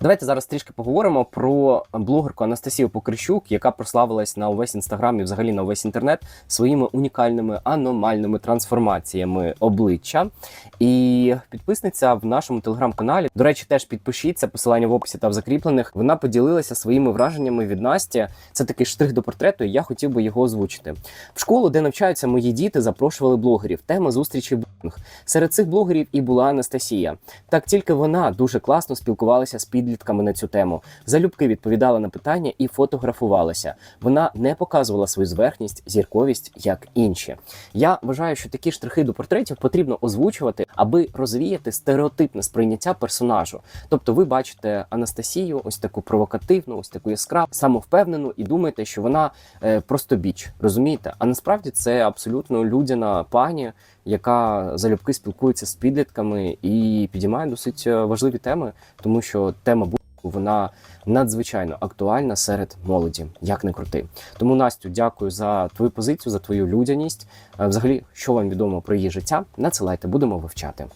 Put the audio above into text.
Давайте зараз трішки поговоримо про блогерку Анастасію Покрищук, яка прославилась на увесь інстаграм і взагалі на увесь інтернет своїми унікальними аномальними трансформаціями обличчя. І підписниця в нашому телеграм-каналі. До речі, теж підпишіться, посилання в описі та в закріплених. Вона поділилася своїми враженнями від Насті. Це такий штрих до портрету, і я хотів би його озвучити. В школу, де навчаються мої діти, запрошували блогерів. Тема зустрічі блогінг. Серед цих блогерів і була Анастасія. Так тільки вона дуже класно спілкувалася з підлітками на цю тему. Залюбки відповідала на питання і фотографувалася. Вона не показувала свою зверхність, зірковість як інші. Я вважаю, що такі штрихи до портретів потрібно озвучувати, аби розвіяти стереотипне сприйняття персонажу. Тобто, ви бачите Анастасію, ось таку провокативну, ось таку яскраву, самовпевнену, і думаєте, що вона е, просто біч, розумієте? А насправді це абсолютно людяна пані, яка залюбки спілкується з підлітками і підіймає досить е, важливі теми, тому що тема булінгу, вона надзвичайно актуальна серед молоді, як не крути. Тому Настю, дякую за твою позицію, за твою людяність. Е, Взагалі, що вам відомо про її життя, надсилайте, будемо вивчати.